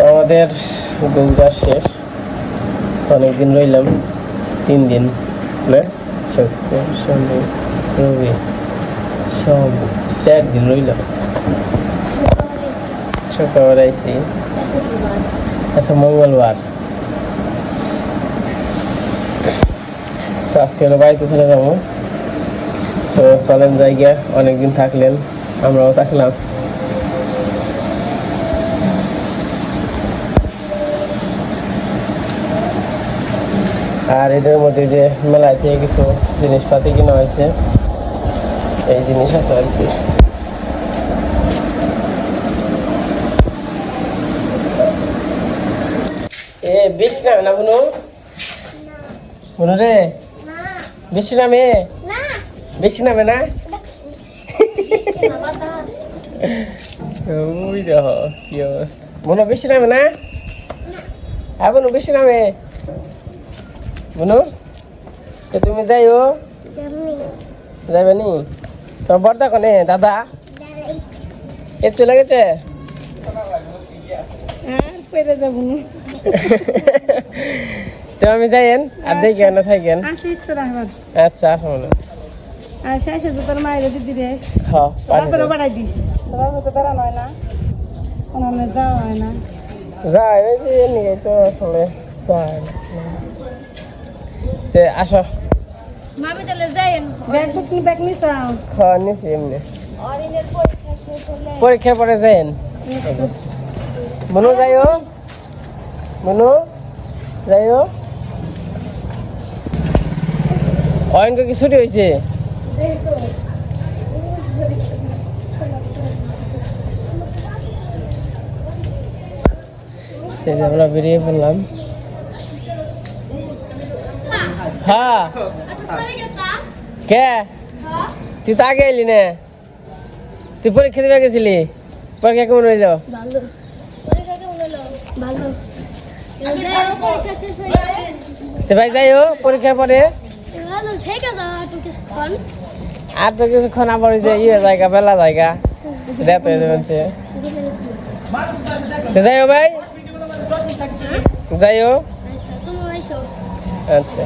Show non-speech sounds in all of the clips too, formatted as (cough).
তো আমাদের গোছগাছ শেষ। অনেকদিন রইলাম, তিন দিন, না? রবি সব চার দিন রইলাম। শুক্রবার আইসি আচ্ছা মঙ্গলবার। আজকে হলো বাড়িতে চলে যাব। তো চলেন জায়গা অনেকদিন থাকলেন, আমরাও থাকলাম। আর এটার মধ্যে যে মেলায় থেকে কিছু জিনিসপাতি কিনা হয়েছে, এই জিনিস আছে আর কি। এ নামে না বুনু? বুনু রে। বৃষ্টি নামে নামে না? ওই নামে না? বুনু বৃষ্টি নামে বুনু তো তুমি যাইও? যাবে নি তোমার বর্দা কনে? দাদা? এ চলে গেছে? পেরে যাব তো আমি যাইয়েন আর দেখি না থাকেন। আচ্ছা আসো মনে। শেষে তো তোর মায়ের দিদি রে। হ্যাঁ তারপরে বাড়াই দিস। তোরা হয়তো বেড়ানো হয় না। ওনার যাওয়া হয় না। যাই ওই যে তো আসলে যায়। তে আসো। মামি তাহলে যাইন ব্যাগ বুক নি ব্যাগ নিস খাওয়া নিছি এমনি। অরিনের পরীক্ষা শেষ হলে পরীক্ষার পরে যাইন মনু যাইও। মনু যাইও। অয়নক কি ছুটি হয়েছে? এই যে আমরা বেরিয়ে পড়লাম। হ্যাঁ। কে? তুই তো আগে এলি না? তুই পরীক্ষা দিবে গেছিলি? পরীক্ষা কেমন হইল? ভাই যাইও পরীক্ষার পরে। আর তো কিছুক্ষণ আবার যে ইয়ে জায়গা, বেলা জায়গা। যাচ্ছে তো যাইও ভাই। তুমি আইসো আচ্ছা।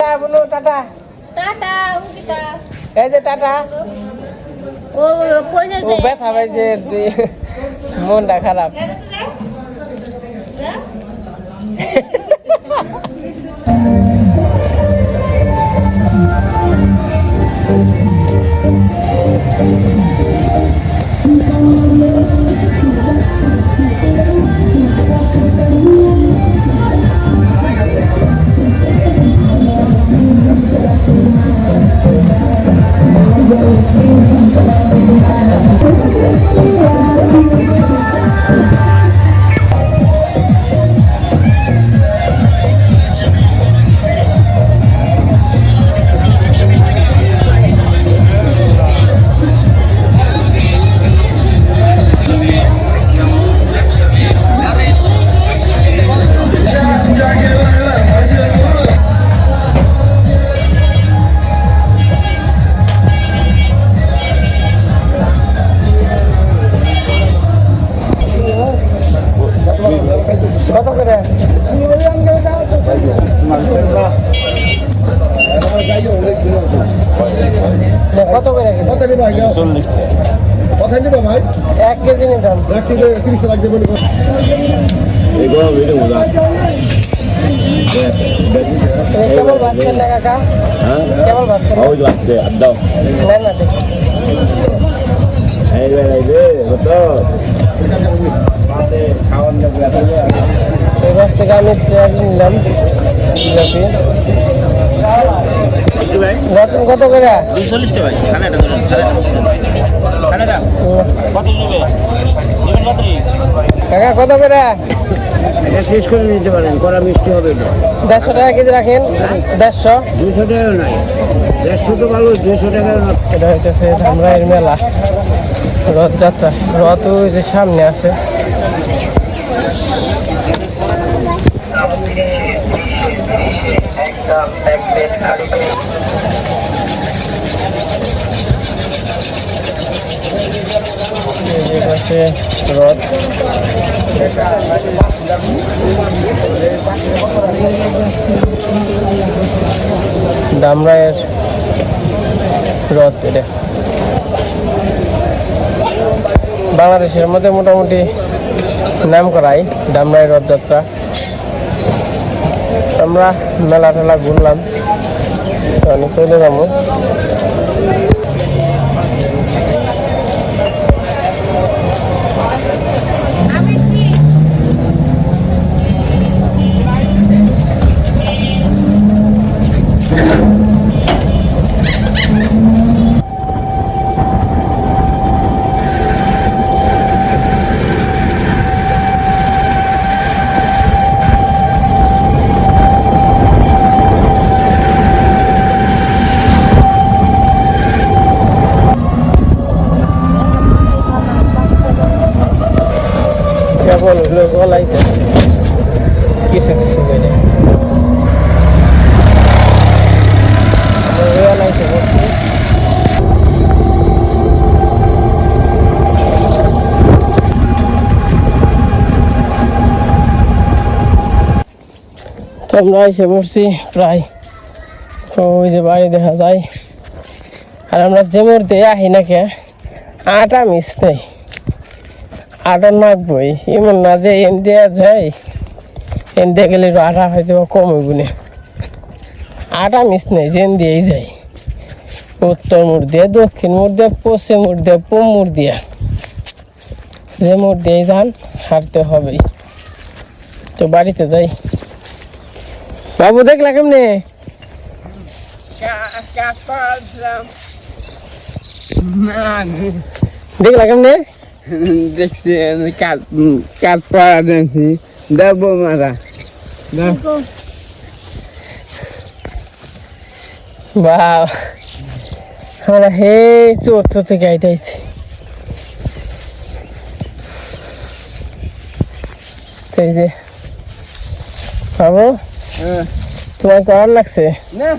টা বলো টাটা। টাটা এই যে টাটা। ও পয়সা ব্যথা পাইছে মনটা খারাপ। কত (laughs) কেবল ভাবছেন না কাকা কেবল ভাবছেন না? না না দেখি। এই গাছ থেকে আমি চেয়ার নিলাম। জিলাপি কত করে? চল্লিশ টাকা খানাটা ধরুন খানাটা? কত নেবে নেবেন কত কাকা কত করে? এটা শেষ করে নিতে পারেন কড়া মিষ্টি হবে এটা। দেড়শো টাকা কেজি রাখেন দেড়শো। দুশো টাকাও নাই দেড়শো তো ভালো দুশো টাকাও না। এটা হইতেছে ধামরাইয়ের মেলা রথযাত্রা। রথ ওই যে সামনে আছে। রথ। দামরায়ের রথ এটা। বাংলাদেশের মধ্যে মোটামুটি নাম করাই দামরাই রথযাত্রা। আমরা মেলা টেলা ঘুরলাম। চলে যাব কেবল হলো গলাই কিছু কিছু করে রিয়ালাইতে বলছি তো আমরা এসে পড়ছি প্রায় ওই যে বাড়ি দেখা যায়। আর আমরা যে মুহূর্তে আহি না কে আটা মিস নেই। আটা নাকবই। এমন না যে এন দেওয়া যায়। এন দিয়ে গেলে আটা হয়তো কম হইব না। আটা মিস নেই যেন দিয়েই যায়। উত্তর মোড় দিয়ে, দক্ষিণ মোড় দিয়ে, পশ্চিম মোড় দিয়ে পূব মোড় দিয়ে। যে মোড় দিয়েই যান হারতে হবেই। তো বাড়িতে যাই। বাবু দেখলা কেমনে? দেখলা কেমনে? দেখছি কাঠ পড়া দেখছি। দেবো মারা বাহ। আমরা হে চোর থেকে আইটাইছি এই যে বাবু তোমার কেমন লাগছে? না।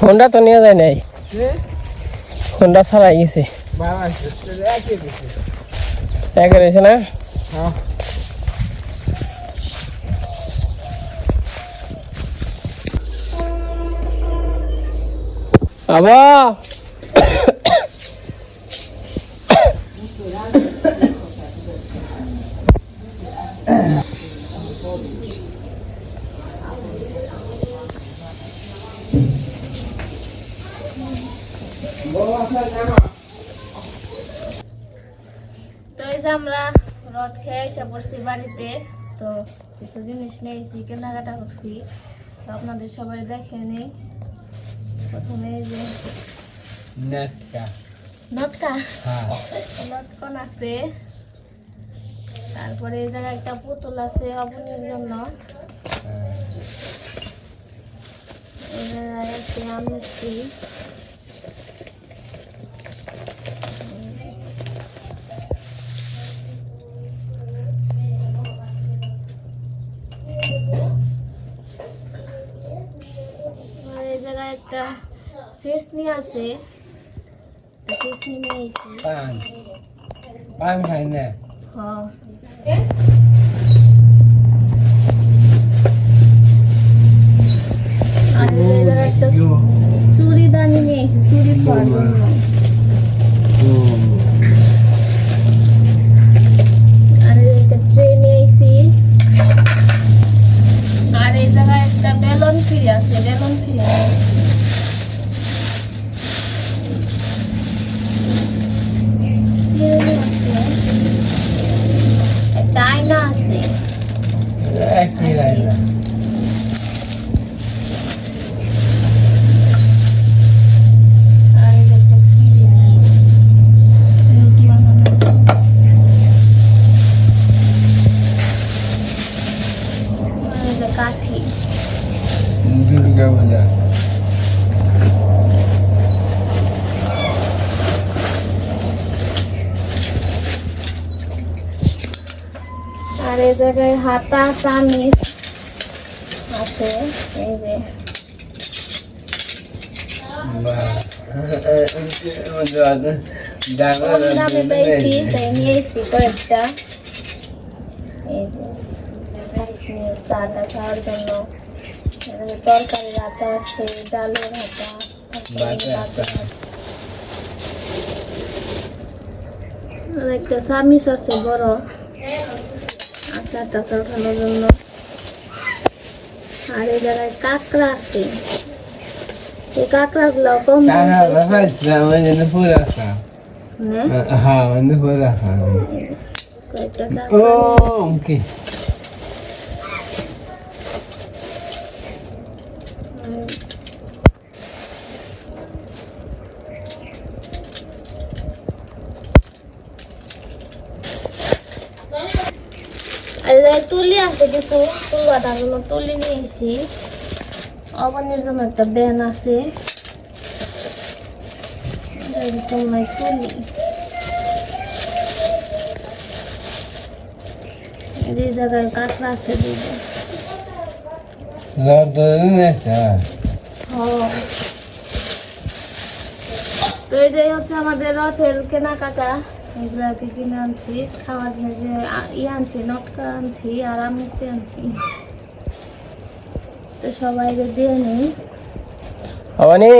হোন্ডা তো নিয়ে যায় নাই। হোন্ডা ছাড়াই গেছে। এক রয়েছে না? হ্যাঁ। বাবা তো এই যে আমরা রথ খেয়ে এসে পড়ছি বাড়িতে তো জিনিস নিয়েছি কেনাকাটা করছি। তো আপনাদের সবাই দেখে নেই। প্রথমে এই যে নেটকা। নটকা? হ্যাঁ। আছে। তারপরে এই জায়গায় একটা পুতুল আছে অবনীর জন্য। এই জায়গায় আছে আমৃতি শেষনি আছে শেষনি নিয়েছি পান। পান খাই না। হ্যাঁ আর এই জায়গায় একটা চুড়ি দানি নিয়েছি চুড়ি পরার জন্য আর এই একটা ট্রে নিয়েছি আর এই জায়গায় একটা বেলুন ফ্রি আছে বেলুন ফ্রি একটা আয়না আছে একই রাইলা আর এই যে একটা কি জিনিস রুটি বানানো আর এই যে কাঠি দুর্গা পূজা আর এই জায়গায় হাতা চামিচ আছে, এই যে। চাটা খাওয়ার জন্য তরকারি রাখা আছে ডালের হাতা একটা সামিস আছে, বড়। আচার টাচার খাওয়ার জন্য। আর এই জায়গায় কাঁকড়া আছে। এই কাঁকড়াগুলো কম হ্যাঁ? হ্যাঁ ও ওকে উম, আর এই তুলি আছে কিছু জন্য তুলি নিয়েছি। অবনের জন্য একটা ব্যান আছে। তুলি এই জায়গায় কাঁকড়া আছে। তো এই হচ্ছে আমাদের রথের কেনাকাটা। এগুলো আর কি কিনে আনছি। খাওয়ার যে আ- আনছি নটকা আনছি আর আমৃতি আনছি। তো সবাই দিয়ে নেই। ভবানী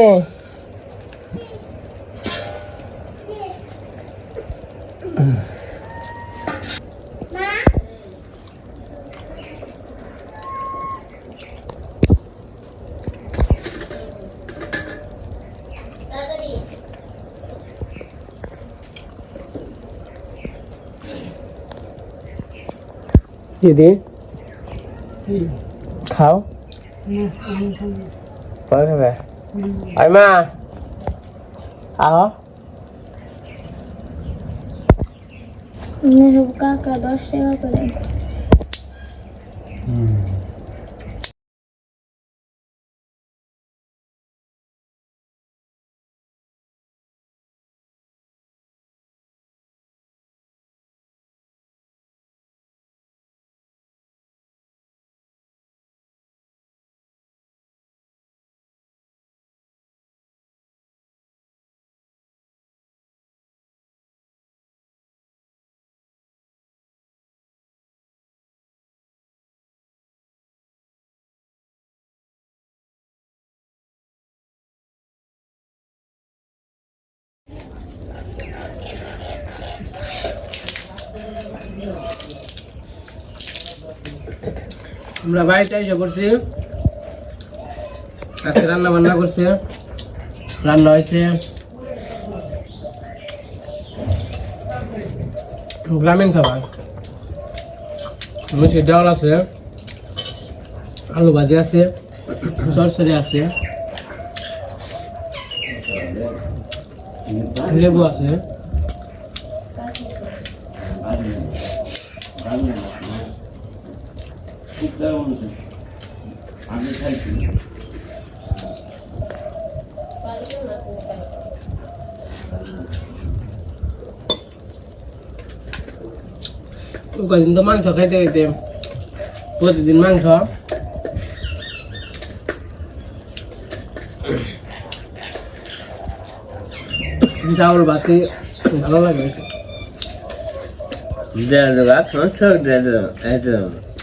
দিদি খাও। পরে খাবে আই মা আহ সব আমরা বাড়িতে এসে করছি আজকে রান্না বান্না করছে। রান্না হয়েছে। গ্রামীণ খাবার। মিষ্টি ডাল আছে, আলু ভাজি আছে সরসরি আছে, লেবু আছে। কদিন তো মাংস খাইতে খাইতে প্রতিদিন মাংস। চাউল ভাতি ভালো লাগে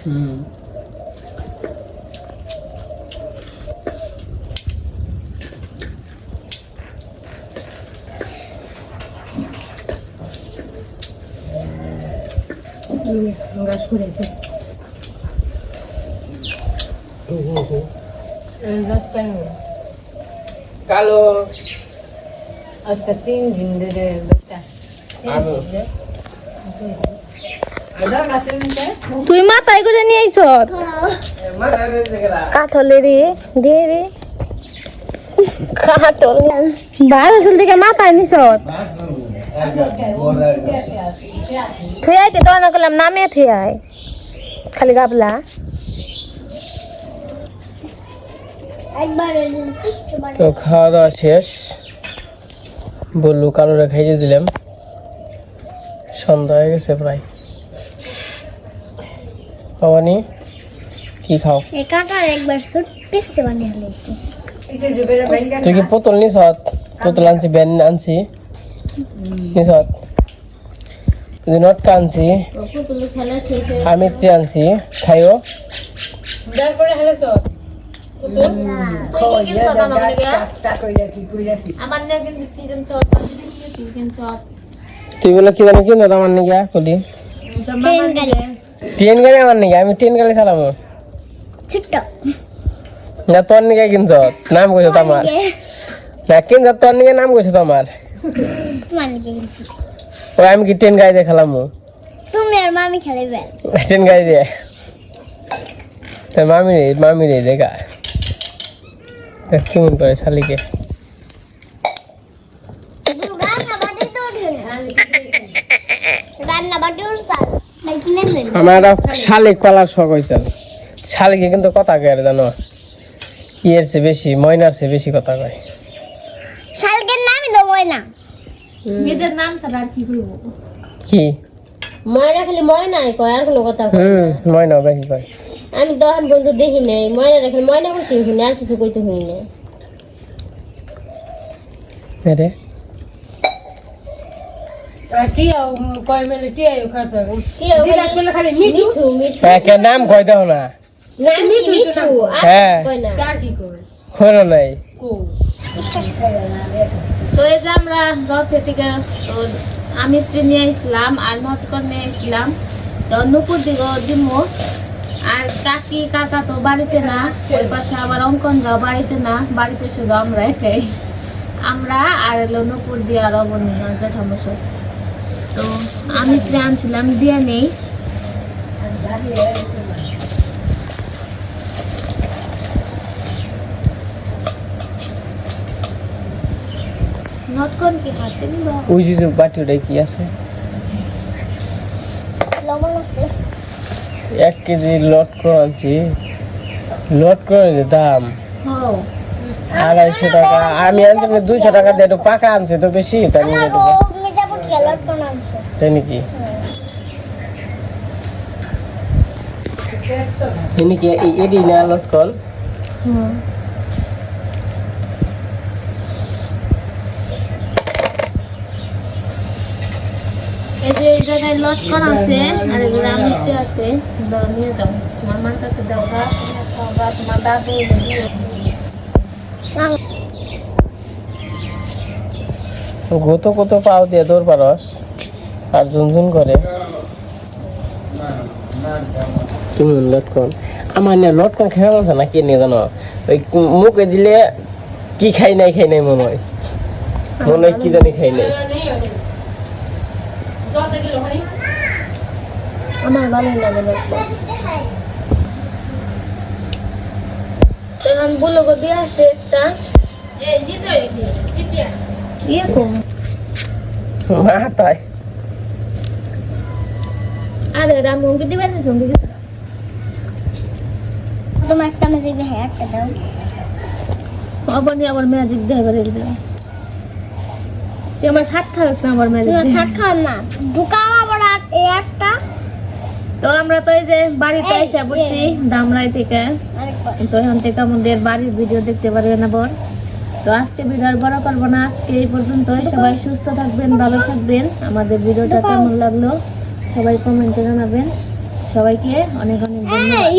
হুম। গাছ করেছে কালো। আজকে তিন দিন ধরে আলু তুই মাথায় করে নিয়ে আইছ? কাঠলেরই দিয়ে রে কাঠল। ভালো চুল থেকে মাথায় নিছ? থুই আইতে তো না করলাম নামে থুই আয় খালি গাবলা। তো খাওয়া দাওয়া শেষ। বললু কালোরে খাইয়ে দিলাম। সন্ধ্যা হয়ে গেছে প্রায়। ভবানী কি খাও? একবার তুই কি পুতুল নিস পুতুল আনছি ব্যান আনছি। নিস নটকা আনছি পুতুল আমি আনছি। খাইও। তুই কিনছ কিন্তু কিনছ কিনছ বলে কি জানি কিনো আমার নিগা কলি। ট্রেন গাড়ি। আমার নিগা আমি ট্রেন গাড়ি চালামো ছোট্ট না তোর নিগা কিনছ নাম কইছ তোমার না কিনছ তোর নিগা নাম কইছ তোমার। মানে কি কিনছি ও আমি কি ট্রেন গাড়ি দিয়ে খেলামো তুমি আর মামি খেলাইবে। ট্রেন গাড়ি দিয়ে? তোর মামি রে মামি রে দেখা। দেখ কেমন করে শালিকে? আমার শালিক পালার শখ হয়েছে। শালিকে কিন্তু কথা কয় জানো? ইয়ের চেয়ে বেশি ময়নার চেয়ে বেশি কথা কয়। শালকের নামই তো ময়না। নিজের নাম ছাড়া আর কি কইব কি? ময়না খালি ময়নাই কয় আর কোনো কথা। হুম ময়না বেশি কয়? আমি দহন বন্ধু দেখি নাই ময়না দেখলে ময়না করতে শুনি আর কিছু কইতে শুনি না রে মিঠু। মিঠু নাম কয় দাও না। আর হ্যাঁ। কয় না। হলো নাই। তো এই যে আমরা রথে থেকে তো আমি নিয়ে আসলাম আর মতকর নিয়ে আসলাম তো নুপুর দিকে দিমু। আর কাকি কাকা তো বাড়িতে না, ওই পাশে আবার অঙ্কনরাও বাড়িতে না, বাড়িতে শুধু আমরা একাই। আমরা আর এলো নুপুর দিয়ে আর অবনী আর তো আমি আনছিলাম, দিয়ে নেই। নতকন কি হাতে নিবা ওই যে বাটি ওটাই কি আছে লবণ আছে এক কেজি লট করে আনছি লট করে যে দাম আড়াইশো টাকা। আমি আনছি দুইশো টাকা দিয়ে একটু পাকা আনছে তো বেশি তাই নিয়ে তাই নাকি? এই এডি না লটকন এই যে এই জায়গায় লটকন আছে আর এগুলো আমিতে আছে দাও নিয়ে যাও। তোমার মার কাছে দাও গা তোমার দাদু গত কত পাও দিয়ে দৌড় পারস? আর ঝুনঝুন করে। লটকন আমার নিয়ে লটকন খেয়ে আছে না কে নিয়ে জানো? ওই মুখে দিলে কি খাই নাই খাই নাই মনে হয়। মনে হয় কি জানি খাই নাই। আমার ভালোই লাগে লটকন তো আমি গো দিয়ে আসে একটা। ইয়ে কম মাথায় আরে রাম মুখে দিবেন না সঙ্গে তোমার একটা ম্যাজিক দেখে একটা দাও। আবার নিয়ে আবার ম্যাজিক দেয় এবার এলবে তুই আমার সাত খাবে না আমার ম্যাজিক সাত খাও না। ঢুকাও আবার একটা। তো আমরা তো এই যে বাড়িতে এসে বসছি দামরাই থেকে। তো এখান থেকে আমাদের বাড়ির ভিডিও দেখতে পারবেন আবার তো আজকে ভিডিও আর বড় করব না। আজকে এই পর্যন্তই। সবাই সুস্থ থাকবেন ভালো থাকবেন। আমাদের ভিডিওটা কেমন লাগল? সবাই কমেন্টে জানাবেন। সবাইকে অনেক অনেক ধন্যবাদ।